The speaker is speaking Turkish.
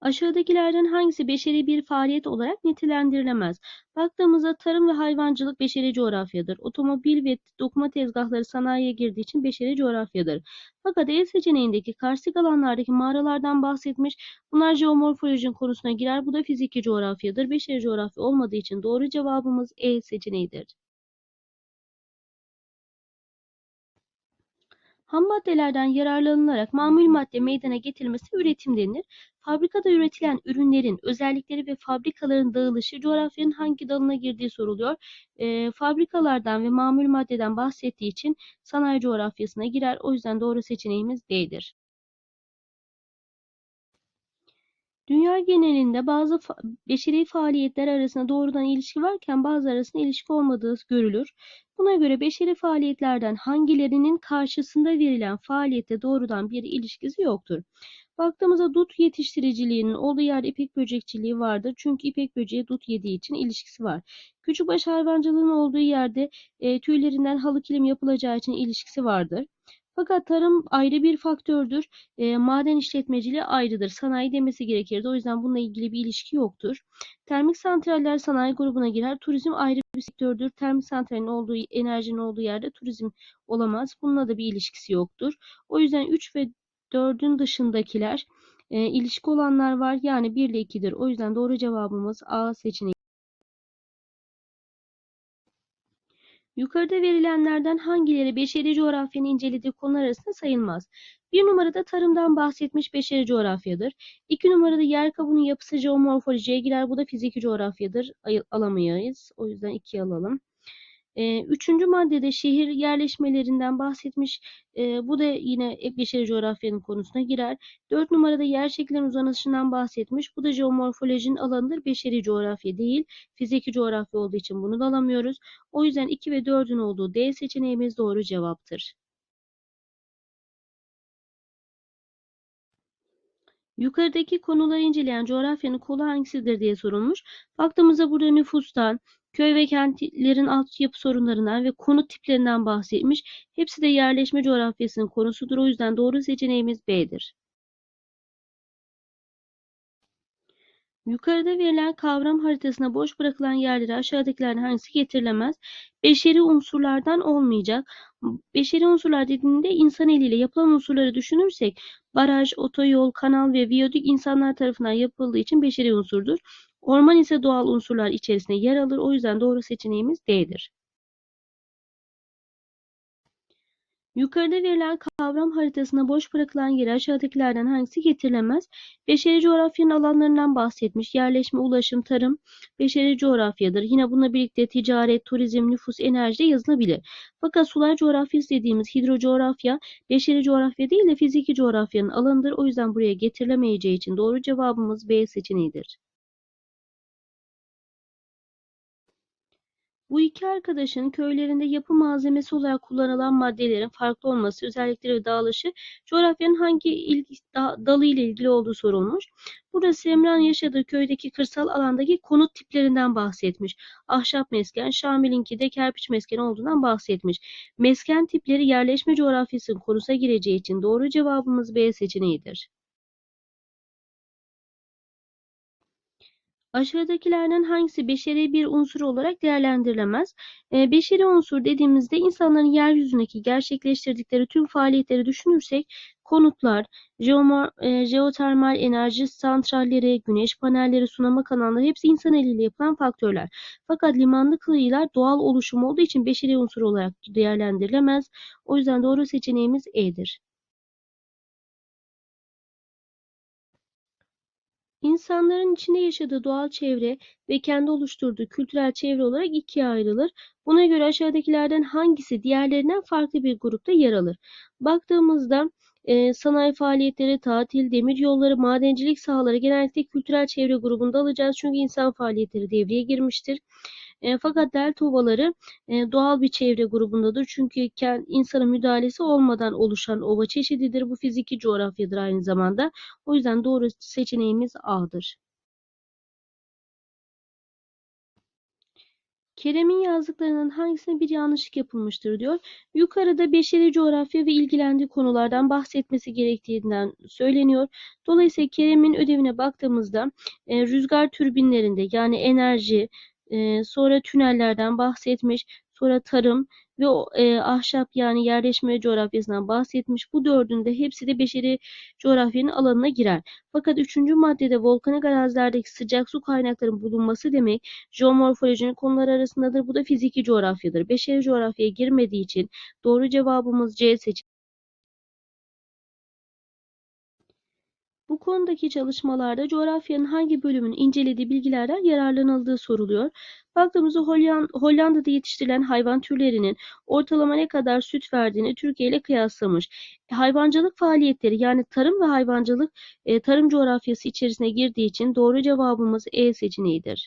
Aşağıdakilerden hangisi beşeri bir faaliyet olarak nitelendirilemez? Baktığımızda tarım ve hayvancılık beşeri coğrafyadır. Otomobil ve dokuma tezgahları sanayiye girdiği için beşeri coğrafyadır. Fakat E seçeneğindeki karstik alanlardaki mağaralardan bahsetmiş. Bunlar jeomorfolojinin konusuna girer. Bu da fiziki coğrafyadır. Beşeri coğrafya olmadığı için doğru cevabımız E seçeneğidir. Ham maddelerden yararlanılarak mamul madde meydana getirilmesi üretim denir. Fabrikada üretilen ürünlerin özellikleri ve fabrikaların dağılışı coğrafyanın hangi dalına girdiği soruluyor. E, fabrikalardan ve mamul maddeden bahsettiği için sanayi coğrafyasına girer. O yüzden doğru seçeneğimiz D'dir. Dünya genelinde bazı fa beşeri faaliyetler arasında doğrudan ilişki varken bazı arasında ilişki olmadığı görülür. Buna göre beşeri faaliyetlerden hangilerinin karşısında verilen faaliyette doğrudan bir ilişkisi yoktur. Baktığımızda dut yetiştiriciliğinin olduğu yerde ipek böcekçiliği vardır. Çünkü ipek böceği dut yediği için ilişkisi var. Küçükbaş hayvancılığının olduğu yerde e, tüylerinden halı kilim yapılacağı için ilişkisi vardır. Fakat tarım ayrı bir faktördür. E, maden işletmeciliği ayrıdır. Sanayi demesi gerekirdi. O yüzden bununla ilgili bir ilişki yoktur. Termik santraller sanayi grubuna girer. Turizm ayrı bir sektördür. Termik santralin olduğu, enerjinin olduğu yerde turizm olamaz. Bununla da bir ilişkisi yoktur. O yüzden 3 ve 4'ün dışındakiler e, ilişki olanlar var. Yani 1 ile 2'dir. O yüzden doğru cevabımız A seçeneği. Yukarıda verilenlerden hangileri beşeri coğrafyanın incelediği konular arasında sayılmaz? Bir numarada tarımdan bahsetmiş beşeri coğrafyadır. İki numarada yer kabuğunun yapısı jeomorfolojiye girer. Bu da fiziki coğrafyadır. Ay alamayız. O yüzden ikiye alalım. Üçüncü maddede şehir yerleşmelerinden bahsetmiş. Bu da yine beşeri coğrafyanın konusuna girer. Dört numarada yer şekillerinin uzanışından bahsetmiş. Bu da jeomorfolojinin alanıdır. Beşeri coğrafya değil. Fiziki coğrafya olduğu için bunu da alamıyoruz. O yüzden 2 ve 4'ün olduğu D seçeneğimiz doğru cevaptır. Yukarıdaki konuları inceleyen coğrafyanın kolu hangisidir diye sorulmuş. Baktığımızda burada nüfustan, köy ve kentlerin altyapı sorunlarından ve konut tiplerinden bahsetmiş. Hepsi de yerleşme coğrafyasının konusudur. O yüzden doğru seçeneğimiz B'dir. Yukarıda verilen kavram haritasına boş bırakılan yerlere aşağıdakilerden hangisi getirilemez? Beşeri unsurlardan olmayacak. Beşeri unsurlar dediğinde insan eliyle yapılan unsurları düşünürsek baraj, otoyol, kanal ve viyadük insanlar tarafından yapıldığı için beşeri unsurdur. Orman ise doğal unsurlar içerisinde yer alır. O yüzden doğru seçeneğimiz D'dir. Yukarıda verilen kavram haritasına boş bırakılan yere aşağıdakilerden hangisi getirilemez? Beşeri coğrafyanın alanlarından bahsetmiş. Yerleşme, ulaşım, tarım beşeri coğrafyadır. Yine bununla birlikte ticaret, turizm, nüfus, enerji de yazılabilir. Fakat sular coğrafyası dediğimiz hidrocoğrafya beşeri coğrafya değil de fiziki coğrafyanın alanıdır. O yüzden buraya getirilemeyeceği için doğru cevabımız B seçeneğidir. Bu iki arkadaşın köylerinde yapı malzemesi olarak kullanılan maddelerin farklı olması, özellikleri ve dağılışı coğrafyanın hangi ilgi, da, dalı ile ilgili olduğu sorulmuş. Burada Semran yaşadığı köydeki kırsal alandaki konut tiplerinden bahsetmiş. Ahşap mesken, Şamil'inki de kerpiç mesken olduğundan bahsetmiş. Mesken tipleri yerleşme coğrafyasının konusuna gireceği için doğru cevabımız B seçeneğidir. Aşağıdakilerden hangisi beşeri bir unsur olarak değerlendirilemez? E, beşeri unsur dediğimizde insanların yeryüzündeki gerçekleştirdikleri tüm faaliyetleri düşünürsek konutlar, e, jeotermal enerji santralleri, güneş panelleri, sulama kanalları hepsi insan eliyle yapılan faktörler. Fakat limanlı kıyılar doğal oluşum olduğu için beşeri unsur olarak değerlendirilemez. O yüzden doğru seçeneğimiz E'dir. İnsanların içinde yaşadığı doğal çevre ve kendi oluşturduğu kültürel çevre olarak ikiye ayrılır. Buna göre aşağıdakilerden hangisi diğerlerinden farklı bir grupta yer alır? Baktığımızda e, sanayi faaliyetleri, tatil, demir yolları, madencilik sahaları genellikle kültürel çevre grubunda alacağız. Çünkü insan faaliyetleri devreye girmiştir. E, fakat delta ovaları e, doğal bir çevre grubundadır. Çünkü insanın müdahalesi olmadan oluşan ova çeşididir. Bu fiziki coğrafyadır aynı zamanda. O yüzden doğru seçeneğimiz A'dır. Kerem'in yazdıklarının hangisinde bir yanlışlık yapılmıştır diyor. Yukarıda beşeri coğrafya ve ilgilendiği konulardan bahsetmesi gerektiğinden söyleniyor. Dolayısıyla Kerem'in ödevine baktığımızda e, rüzgar türbinlerinde yani enerji, sonra tünellerden bahsetmiş, sonra tarım ve e, ahşap yani yerleşme coğrafyasından bahsetmiş. Bu dördünde hepsi de beşeri coğrafyanın alanına girer. Fakat üçüncü maddede volkanik arazilerdeki sıcak su kaynaklarının bulunması demek jeomorfolojinin konuları arasındadır. Bu da fiziki coğrafyadır. Beşeri coğrafyaya girmediği için doğru cevabımız C seçeneği. Bu konudaki çalışmalarda coğrafyanın hangi bölümünün incelediği bilgilerden yararlanıldığı soruluyor. Baktığımızda Holland- Hollanda'da yetiştirilen hayvan türlerinin ortalama ne kadar süt verdiğini Türkiye ile kıyaslamış. Hayvancılık faaliyetleri yani tarım ve hayvancılık e, tarım coğrafyası içerisine girdiği için doğru cevabımız E seçeneğidir.